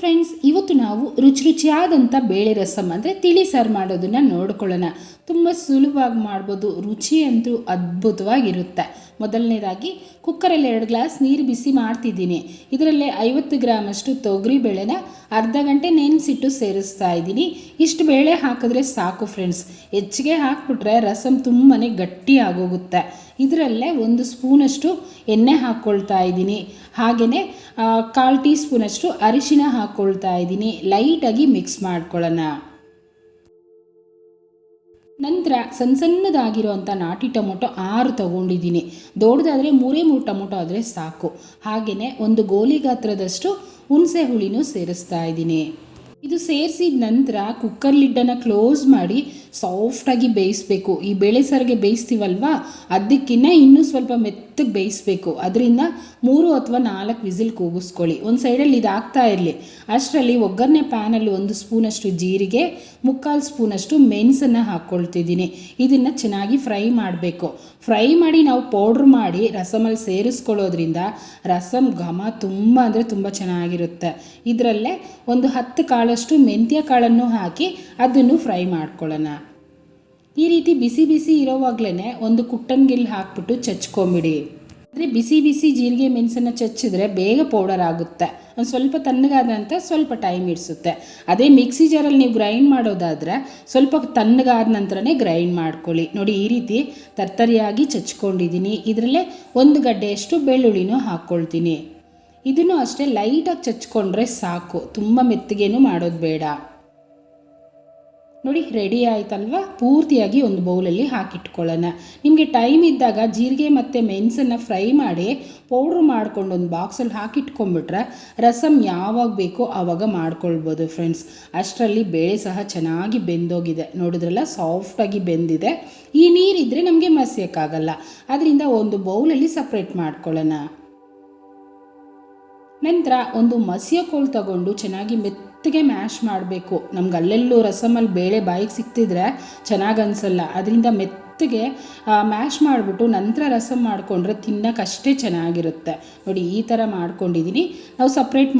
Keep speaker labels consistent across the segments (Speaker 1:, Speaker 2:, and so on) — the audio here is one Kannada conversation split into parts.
Speaker 1: ಫ್ರೆಂಡ್ಸ್ ಇವತ್ತು ನಾವು ರುಚಿ ರುಚಿಯಾದಂಥ ಬೇಳೆ ರಸಮ್ ಅಂದರೆ ತಿಳಿ ಸಾರು ಮಾಡೋದನ್ನು ನೋಡ್ಕೊಳ್ಳೋಣ. ತುಂಬ ಸುಲಭವಾಗಿ ಮಾಡ್ಬೋದು, ರುಚಿ ಅಂತೂ ಅದ್ಭುತವಾಗಿರುತ್ತೆ. ಮೊದಲನೇದಾಗಿ, ಕುಕ್ಕರಲ್ಲಿ ಎರಡು ಗ್ಲಾಸ್ ನೀರು ಬಿಸಿ ಮಾಡ್ತಿದ್ದೀನಿ. ಇದರಲ್ಲೇ ಐವತ್ತು ಗ್ರಾಮಷ್ಟು ತೊಗರಿ ಬೇಳೆನ ಅರ್ಧ ಗಂಟೆ ನೆನೆಸಿಟ್ಟು ಸೇರಿಸ್ತಾ ಇದ್ದೀನಿ. ಇಷ್ಟು ಬೇಳೆ ಹಾಕಿದ್ರೆ ಸಾಕು ಫ್ರೆಂಡ್ಸ್ ಹೆಚ್ಚಿಗೆ ಹಾಕ್ಬಿಟ್ರೆ ರಸಮ್ ತುಂಬಾ ಗಟ್ಟಿ ಆಗೋಗುತ್ತೆ. ಇದರಲ್ಲೇ ಒಂದು ಸ್ಪೂನಷ್ಟು ಎಣ್ಣೆ ಹಾಕ್ಕೊಳ್ತಾ ಇದ್ದೀನಿ. ಹಾಗೆಯೇ ಕಾಲು ಟೀ ಸ್ಪೂನಷ್ಟು ಅರಿಶಿನ ಹಾಕ್ಕೊಳ್ತಾ ಇದ್ದೀನಿ. ಲೈಟಾಗಿ ಮಿಕ್ಸ್ ಮಾಡ್ಕೊಳ್ಳೋಣ. ನಂತರ ಸಣ್ಣ ಸಣ್ಣದಾಗಿರುವಂಥ ನಾಟಿ ಟೊಮೊಟೊ ಆರು ತೊಗೊಂಡಿದ್ದೀನಿ. ದೊಡ್ಡದಾದರೆ ಮೂರೇ ಮೂರು ಟೊಮೊಟೊ ಆದರೆ ಸಾಕು. ಹಾಗೆಯೇ ಒಂದು ಗೋಲಿ ಗಾತ್ರದಷ್ಟು ಹುಣಸೆ ಹುಳಿನೂ ಸೇರಿಸ್ತಾ ಇದ್ದೀನಿ. ಇದು ಸೇರಿಸಿದ ನಂತರ ಕುಕ್ಕರ್ ಲಿಡ್ಡನ್ನು ಕ್ಲೋಸ್ ಮಾಡಿ ಸಾಫ್ಟಾಗಿ ಬೇಯಿಸ್ಬೇಕು. ಈ ಬೇಳೆ ಸಾರಿಗೆ ಬೇಯಿಸ್ತೀವಲ್ವಾ? ಅದಕ್ಕಿಂತ ಇನ್ನೂ ಸ್ವಲ್ಪ ಮೆತ್ತಗೆ ಬೇಯಿಸ್ಬೇಕು. ಅದರಿಂದ ಮೂರು ಅಥವಾ ನಾಲ್ಕು ವಿಸಿಲ್ ಕೂಗಿಸ್ಕೊಳ್ಳಿ. ಒಂದು ಸೈಡಲ್ಲಿ ಇದಾಗ್ತಾ ಇರಲಿ. ಅಷ್ಟರಲ್ಲಿ ಒಗ್ಗರಣೆ ಪ್ಯಾನಲ್ಲಿ ಒಂದು ಸ್ಪೂನಷ್ಟು ಜೀರಿಗೆ, ಮುಕ್ಕಾಲು ಸ್ಪೂನಷ್ಟು ಮೆಣಸನ್ನು ಹಾಕ್ಕೊಳ್ತಿದ್ದೀನಿ ಇದನ್ನು ಚೆನ್ನಾಗಿ ಫ್ರೈ ಮಾಡಬೇಕು. ಫ್ರೈ ಮಾಡಿ ನಾವು ಪೌಡ್ರ್ ಮಾಡಿ ರಸಮಲ್ಲಿ ಸೇರಿಸ್ಕೊಳ್ಳೋದ್ರಿಂದ ರಸಮ್ ಘಮ ತುಂಬ ಅಂದರೆ ತುಂಬ ಚೆನ್ನಾಗಿರುತ್ತೆ. ಇದರಲ್ಲೇ ಒಂದು ಹತ್ತು ಕಾಳಷ್ಟು ಮೆಂತ್ಯ ಕಾಳನ್ನು ಹಾಕಿ ಅದನ್ನು ಫ್ರೈ ಮಾಡ್ಕೊಳ್ಳೋಣ. ಈ ರೀತಿ ಬಿಸಿ ಬಿಸಿ ಇರೋವಾಗ್ಲೇ ಒಂದು ಕುಟ್ಟನ್ಗಿಲ್ ಹಾಕ್ಬಿಟ್ಟು ಚಚ್ಕೊಂಬಿಡಿ. ಅಂದರೆ ಬಿಸಿ ಬಿಸಿ ಜೀರಿಗೆ ಮೆಣಸನ್ನು ಚಚ್ಚಿದ್ರೆ ಬೇಗ ಪೌಡರ್ ಆಗುತ್ತೆ. ಒಂದು ಸ್ವಲ್ಪ ತಣ್ಣಗಾದಂಥ ಸ್ವಲ್ಪ ಟೈಮ್ ಇಡಿಸುತ್ತೆ. ಅದೇ ಮಿಕ್ಸಿ ಜಾರಲ್ಲಿ ನೀವು ಗ್ರೈಂಡ್ ಮಾಡೋದಾದರೆ ಸ್ವಲ್ಪ ತಣ್ಣಗಾದ ನಂತರನೇ ಗ್ರೈಂಡ್ ಮಾಡ್ಕೊಳ್ಳಿ. ನೋಡಿ ಈ ರೀತಿ ತರ್ತರಿಯಾಗಿ ಚಚ್ಕೊಂಡಿದ್ದೀನಿ. ಇದರಲ್ಲೇ ಒಂದು ಗಡ್ಡೆಯಷ್ಟು ಬೆಳ್ಳುಳ್ಳಿನೂ ಹಾಕ್ಕೊಳ್ತೀನಿ. ಇದನ್ನು ಅಷ್ಟೇ ಲೈಟಾಗಿ ಚಚ್ಕೊಂಡ್ರೆ ಸಾಕು. ತುಂಬ ಮೆತ್ತಗೇನು ಮಾಡೋದು ಬೇಡ. ನೋಡಿ ರೆಡಿ ಆಯ್ತಲ್ವಾ? ಪೂರ್ತಿಯಾಗಿ ಒಂದು ಬೌಲಲ್ಲಿ ಹಾಕಿಟ್ಕೊಳ್ಳೋಣ. ನಿಮಗೆ ಟೈಮ್ ಇದ್ದಾಗ ಜೀರಿಗೆ ಮತ್ತು ಮೆಣಸನ್ನು ಫ್ರೈ ಮಾಡಿ ಪೌಡ್ರ್ ಮಾಡ್ಕೊಂಡು ಒಂದು ಬಾಕ್ಸಲ್ಲಿ ಹಾಕಿಟ್ಕೊಂಡ್ಬಿಟ್ರೆ ರಸಮ್ ಯಾವಾಗ ಬೇಕೋ ಆವಾಗ ಮಾಡ್ಕೊಳ್ಬೋದು ಫ್ರೆಂಡ್ಸ್ ಅಷ್ಟರಲ್ಲಿ ಬೇಳೆ ಸಹ ಚೆನ್ನಾಗಿ ಬೆಂದೋಗಿದೆ. ನೋಡಿದ್ರಲ್ಲ ಸಾಫ್ಟಾಗಿ ಬೆಂದಿದೆ. ಈ ನೀರಿದ್ದರೆ ನಮಗೆ ಮಸಿಯೋಕ್ಕಾಗಲ್ಲ ಅದರಿಂದ ಒಂದು ಬೌಲಲ್ಲಿ ಸಪ್ರೇಟ್ ಮಾಡ್ಕೊಳ್ಳೋಣ. ನಂತರ ಒಂದು ಮಸಿಯ ಕೋಲ್ ತಗೊಂಡು ಚೆನ್ನಾಗಿ ಮೆತ್ತಗೆ ಮ್ಯಾಶ್ ಮಾಡಬೇಕು. ನಮ್ಗೆ ಅಲ್ಲೆಲ್ಲೂ ರಸಮಲ್ಲಿ ಬೇಳೆ ಬಾಯಿಗೆ ಸಿಕ್ತಿದ್ರೆ ಚೆನ್ನಾಗಿ ಅನಿಸಲ್ಲ. ಅದರಿಂದ ಮೆತ್ತಗೆ ಮ್ಯಾಶ್ ಮಾಡಿಬಿಟ್ಟು ನಂತರ ರಸಮ್ ಮಾಡಿಕೊಂಡ್ರೆ ತಿನ್ನೋಕ್ಕಷ್ಟೇ ಚೆನ್ನಾಗಿರುತ್ತೆ. ನೋಡಿ, ಈ ಥರ ಮಾಡ್ಕೊಂಡಿದ್ದೀನಿ ನಾವು ಸಪ್ರೇಟ್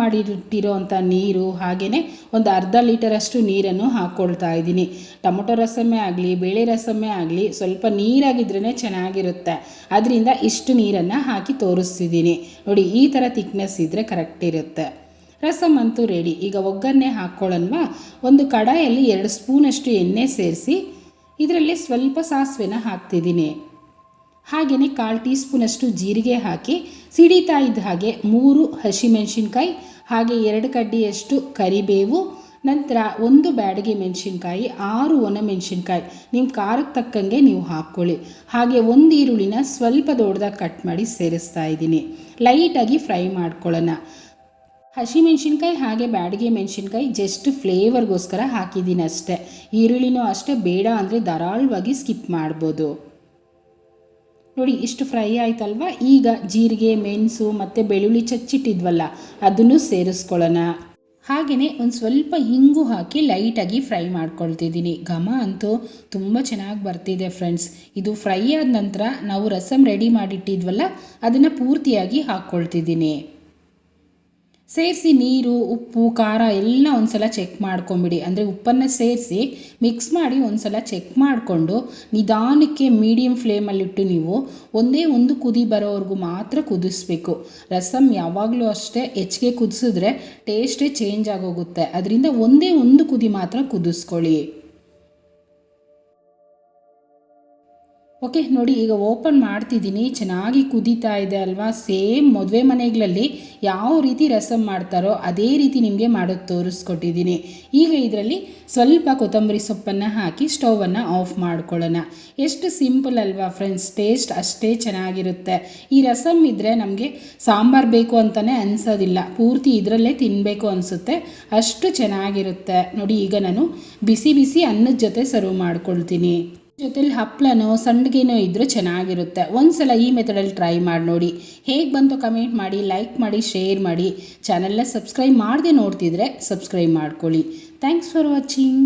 Speaker 1: ಅಂಥ ನೀರು ಹಾಗೆಯೇ ಒಂದು ಅರ್ಧ ಲೀಟರಷ್ಟು ನೀರನ್ನು ಹಾಕ್ಕೊಳ್ತಾ ಇದ್ದೀನಿ ಟೊಮೊಟೊ ರಸಮೇ ಆಗಲಿ, ಬೇಳೆ ರಸಮೇ ಆಗಲಿ, ಸ್ವಲ್ಪ ನೀರಾಗಿದ್ರೇ ಚೆನ್ನಾಗಿರುತ್ತೆ. ಅದರಿಂದ ಇಷ್ಟು ನೀರನ್ನು ಹಾಕಿ ತೋರಿಸ್ತಿದ್ದೀನಿ ನೋಡಿ, ಈ ಥರ ತಿಕ್ನೆಸ್ ಇದ್ದರೆ ಕರೆಕ್ಟ್ ಇರುತ್ತೆ. ರಸಮ್ ಅಂತೂ ರೆಡಿ. ಈಗ ಒಗ್ಗರಣೆ ಹಾಕ್ಕೊಳ್ಳೋಣವಾ ಒಂದು ಕಡಾಯಲ್ಲಿ ಎರಡು ಸ್ಪೂನಷ್ಟು ಎಣ್ಣೆ ಸೇರಿಸಿ, ಇದರಲ್ಲಿ ಸ್ವಲ್ಪ ಸಾಸಿವೆನ ಹಾಕ್ತಿದ್ದೀನಿ. ಹಾಗೆಯೇ ಕಾಲು ಟೀ ಸ್ಪೂನಷ್ಟು ಜೀರಿಗೆ ಹಾಕಿ, ಸಿಡಿತಾ ಇದ್ದ ಹಾಗೆ ಮೂರು ಹಸಿಮೆಣಸಿನ್ಕಾಯಿ, ಹಾಗೆ ಎರಡು ಕಡ್ಡಿಯಷ್ಟು ಕರಿಬೇವು, ನಂತರ ಒಂದು ಬ್ಯಾಡಗಿ ಮೆಣಸಿನ್ಕಾಯಿ, ಆರು ಒಣಮೆಣಸಿನ್ಕಾಯಿ ನಿಮ್ಮ ಖಾರಕ್ಕೆ ತಕ್ಕಂಗೆ ನೀವು ಹಾಕ್ಕೊಳ್ಳಿ. ಹಾಗೆ ಒಂದು ಈರುಳ್ಳಿನ ಸ್ವಲ್ಪ ದೊಡ್ಡದಾಗಿ ಕಟ್ ಮಾಡಿ ಸೇರಿಸ್ತಾ ಇದ್ದೀನಿ. ಲೈಟಾಗಿ ಫ್ರೈ ಮಾಡ್ಕೊಳ್ಳೋಣ. ಹಸಿಮೆಣ್ಸಿನ್ಕಾಯಿ ಹಾಗೆ ಬ್ಯಾಡಿಗೆ ಮೆಣಸಿನ್ಕಾಯಿ ಜಸ್ಟ್ ಫ್ಲೇವರ್ಗೋಸ್ಕರ ಹಾಕಿದ್ದೀನಿ ಅಷ್ಟೇ. ಈರುಳ್ಳಿನೂ ಅಷ್ಟೇ, ಬೇಡ ಅಂದರೆ ಧಾರಾಳವಾಗಿ ಸ್ಕಿಪ್ ಮಾಡ್ಬೋದು. ನೋಡಿ, ಇಷ್ಟು ಫ್ರೈ ಆಯ್ತಲ್ವ? ಈಗ ಜೀರಿಗೆ, ಮೆಣಸು ಮತ್ತು ಬೆಳ್ಳುಳ್ಳಿ ಚಚ್ಚಿಟ್ಟಿದ್ವಲ್ಲ, ಅದನ್ನು ಸೇರಿಸ್ಕೊಳ್ಳೋಣ. ಹಾಗೆಯೇ ಒಂದು ಸ್ವಲ್ಪ ಹಿಂಗು ಹಾಕಿ ಲೈಟಾಗಿ ಫ್ರೈ ಮಾಡ್ಕೊಳ್ತಿದ್ದೀನಿ. ಘಮ ಅಂತೂ ತುಂಬ ಚೆನ್ನಾಗಿ ಬರ್ತಿದೆ ಫ್ರೆಂಡ್ಸ್ ಇದು ಫ್ರೈ ಆದ ನಂತರ ನಾವು ರಸಮ್ ರೆಡಿ ಮಾಡಿಟ್ಟಿದ್ವಲ್ಲ, ಅದನ್ನು ಪೂರ್ತಿಯಾಗಿ ಹಾಕ್ಕೊಳ್ತಿದ್ದೀನಿ. ಸೇರಿಸಿ ನೀರು, ಉಪ್ಪು, ಖಾರ ಎಲ್ಲ ಒಂದು ಸಲ ಚೆಕ್ ಮಾಡ್ಕೊಂಬಿಡಿ. ಅಂದರೆ ಉಪ್ಪನ್ನು ಸೇರಿಸಿ ಮಿಕ್ಸ್ ಮಾಡಿ ಒಂದು ಸಲ ಚೆಕ್ ಮಾಡಿಕೊಂಡು ನಿಧಾನಕ್ಕೆ ಮೀಡಿಯಮ್ ಫ್ಲೇಮಲ್ಲಿಟ್ಟು ನೀವು ಒಂದೇ ಒಂದು ಕುದಿ ಬರೋವರೆಗೂ ಮಾತ್ರ ಕುದಿಸ್ಬೇಕು. ರಸಮ್ ಯಾವಾಗಲೂ ಅಷ್ಟೇ ಹೆಚ್ಚಿಗೆ ಕುದಿಸಿದ್ರೆ ಟೇಸ್ಟೇ ಚೇಂಜ್ ಆಗೋಗುತ್ತೆ. ಅದರಿಂದ ಒಂದೇ ಒಂದು ಕುದಿ ಮಾತ್ರ ಕುದಿಸ್ಕೊಳ್ಳಿ. ಓಕೆ ನೋಡಿ, ಈಗ ಓಪನ್ ಮಾಡ್ತಿದ್ದೀನಿ. ಚೆನ್ನಾಗಿ ಕುದೀತಾ ಇದೆ ಅಲ್ವಾ? ಸೇಮ್ ಮದುವೆ ಮನೆಗಳಲ್ಲಿ ಯಾವ ರೀತಿ ರಸಂ ಮಾಡ್ತಾರೋ ಅದೇ ರೀತಿ ನಿಮಗೆ ಮಾಡೋದು ತೋರಿಸ್ಕೊಟ್ಟಿದ್ದೀನಿ. ಈಗ ಇದರಲ್ಲಿ ಸ್ವಲ್ಪ ಕೊತ್ತಂಬರಿ ಸೊಪ್ಪನ್ನು ಹಾಕಿ ಸ್ಟೌವನ್ನು ಆಫ್ ಮಾಡ್ಕೊಳ್ಳೋಣ. ಎಷ್ಟು ಸಿಂಪಲ್ ಅಲ್ವಾ ಫ್ರೆಂಡ್ಸ್? ಟೇಸ್ಟ್ ಅಷ್ಟೇ ಚೆನ್ನಾಗಿರುತ್ತೆ. ಈ ರಸಮ್ ಇದ್ದರೆ ನಮಗೆ ಸಾಂಬಾರು ಬೇಕು ಅಂತಲೇ ಅನಿಸೋದಿಲ್ಲ. ಪೂರ್ತಿ ಇದರಲ್ಲೇ ತಿನ್ನಬೇಕು ಅನಿಸುತ್ತೆ. ಅಷ್ಟು ಚೆನ್ನಾಗಿರುತ್ತೆ. ನೋಡಿ, ಈಗ ನಾನು ಬಿಸಿ ಬಿಸಿ ಅನ್ನದ ಜೊತೆ ಸರ್ವ್ ಮಾಡ್ಕೊಳ್ತೀನಿ. ಜೊತೆಲಿ ಹಪ್ಪಳನೋ ಸಂಡಿಗೆನೋ ಇದ್ದರೂ ಚೆನ್ನಾಗಿರುತ್ತೆ. ಒಂದ್ಸಲ ಈ ಮೆಥಡಲ್ಲಿ ಟ್ರೈ ಮಾಡಿ ನೋಡಿ. ಹೇಗೆ ಬಂತು ಕಮೆಂಟ್ ಮಾಡಿ ಲೈಕ್ ಮಾಡಿ ಶೇರ್ ಮಾಡಿ. ಚಾನಲ್ನ ಸಬ್ಸ್ಕ್ರೈಬ್ ಮಾಡದೆ ನೋಡ್ತಿದ್ರೆ ಸಬ್ಸ್ಕ್ರೈಬ್ ಮಾಡ್ಕೊಳ್ಳಿ. Thanks for watching